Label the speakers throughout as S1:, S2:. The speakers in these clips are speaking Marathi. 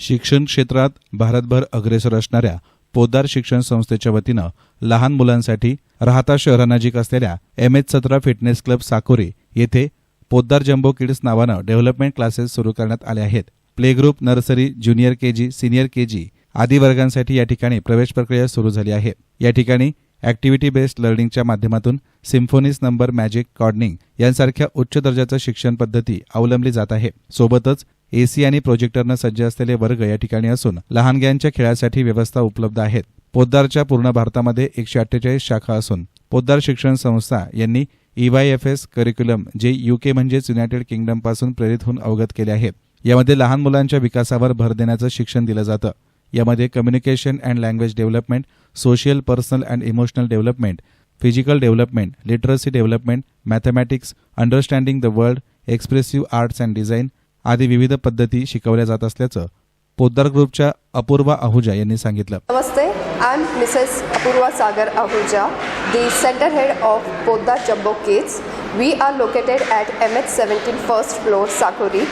S1: शिक्षण क्षेत्रात भारतभर अग्रेसर असणाऱ्या पोद्दार शिक्षण संस्थेच्या वतीनं लहान मुलांसाठी राहता शहरानजीक असलेल्या एम एच सतरा फिटनेस क्लब साकोरी येथे पोद्दार जम्बो किड्स नावानं डेव्हलपमेंट क्लासेस सुरू करण्यात आले आहेत. Play group nursery junior KG senior KG आदी वर्गांसाठी या ठिकाणी प्रवेश प्रक्रिया सुरू झाली आहे. या ठिकाणी ॲक्टिव्हिटी बेस्ड लर्निंगच्या माध्यमातून सिम्फोनीस नंबर मॅजिक कॉर्डनिंग यांसारख्या उच्च दर्जाचं शिक्षण पद्धती अवलंबली जात आहे. सोबतच एसी आणि प्रोजेक्टरनं सज्ज असलेले वर्ग या ठिकाणी असून लहानग्यांच्या खेळासाठी व्यवस्था उपलब्ध आहेत. पोद्दारच्या पूर्ण भारतामध्ये एकशे अठ्ठेचाळीस शाखा असून पोद्दार शिक्षण संस्था यांनी E ईवायएफएस करिक्युलम जे युके म्हणजेच युनायटेड किंगडमपासून प्रेरित होऊन अवगत केले आहे यामध्ये लहान मुलांच्या विकासावर भर देण्याचं शिक्षण दिलं जातं. यामध्ये communication and language development social personal and emotional development physical development literacy development mathematics understanding the world expressive arts and design आदी विविध पद्धती शिकवल्या जात असल्याचं पोद्दार ग्रुपच्या अपूर्वा आहुजा यांनी सांगितलं.
S2: Namaste I am Mrs Apurva Sagar Ahuja the centre head of Poddar jumbo kids we are located at M H seventeen first floor Sakori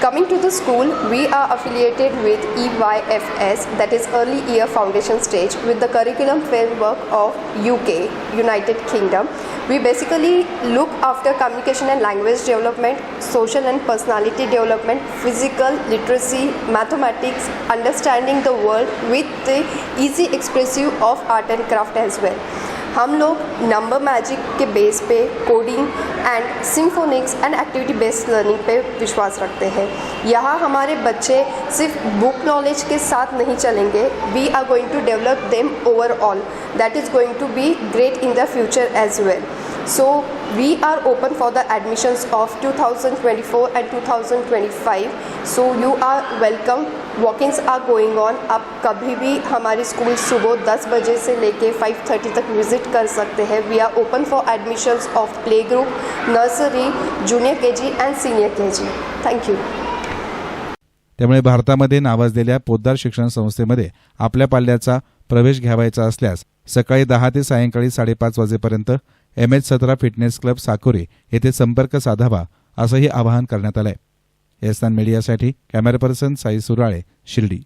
S2: Coming to the school, we are affiliated with EYFS, that is Early Year Foundation Stage, with the curriculum framework of UK, United Kingdom. We basically look after communication and language development, social and personality development, physical literacy, mathematics, understanding the world with the easy expressive of art and craft as well. हम लोग नंबर मैजिक के base pay coding and symphonics and activity based learning पे विश्वास रखते हैं। यहाँ हमारे बच्चे सिर्फ़ बुक नॉलेज के साथ नहीं चलेंगे। We are going to develop them overall that is going to be great in the future as well So we are open for the admissions of 2024 and 2025. So you are welcome. Walk-ins are going on आप कभी भी हमारी स्कूल सुबह 10 बजे से लेके 5:30 तक विजिट कर सकते हैं we are open for admissions of play group nursery junior K G and senior K G thank you
S1: त्यामुळे भारतामध्ये नावाजलेल्या पोद्दार शिक्षण संस्थेमध्ये आपल्या पाल्याचा प्रवेश घ्यावायचा असल्यास सकाळी दहा ते सायंकाळी साडेपाच वाजेपर्यंत एम एच सतरा फिटनेस क्लब साकोरे येथे संपर्क साधावा असंही आवाहन करण्यात आलंय. एस्तान मीडियासाठी कॅमेरा पर्सन साई सुराळे शिर्डी.